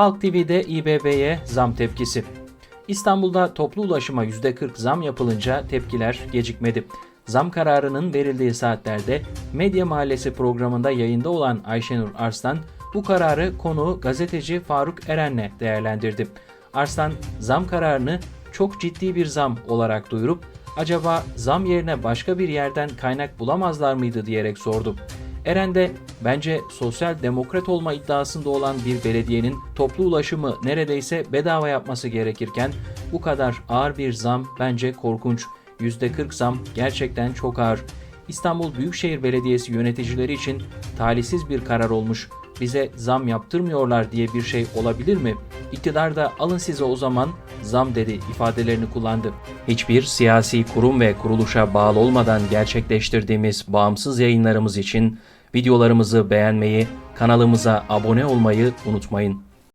Halk TV'de İBB'ye zam tepkisi. İstanbul'da toplu ulaşıma %40 zam yapılınca tepkiler gecikmedi. Zam kararının verildiği saatlerde Medya Mahallesi programında yayında olan Ayşenur Arslan bu kararı konuğu gazeteci Faruk Eren'le değerlendirdi. Arslan zam kararını çok ciddi bir zam olarak duyurup acaba zam yerine başka bir yerden kaynak bulamazlar mıydı diyerek sordu. Eren de bence sosyal demokrat olma iddiasında olan bir belediyenin toplu ulaşımı neredeyse bedava yapması gerekirken bu kadar ağır bir zam bence korkunç. %40 zam gerçekten çok ağır. İstanbul Büyükşehir Belediyesi yöneticileri için talihsiz bir karar olmuş. Bize zam yaptırmıyorlar diye bir şey olabilir mi? İktidar da alın size o zaman zam dedi ifadelerini kullandı. Hiçbir siyasi kurum ve kuruluşa bağlı olmadan gerçekleştirdiğimiz bağımsız yayınlarımız için videolarımızı beğenmeyi, kanalımıza abone olmayı unutmayın.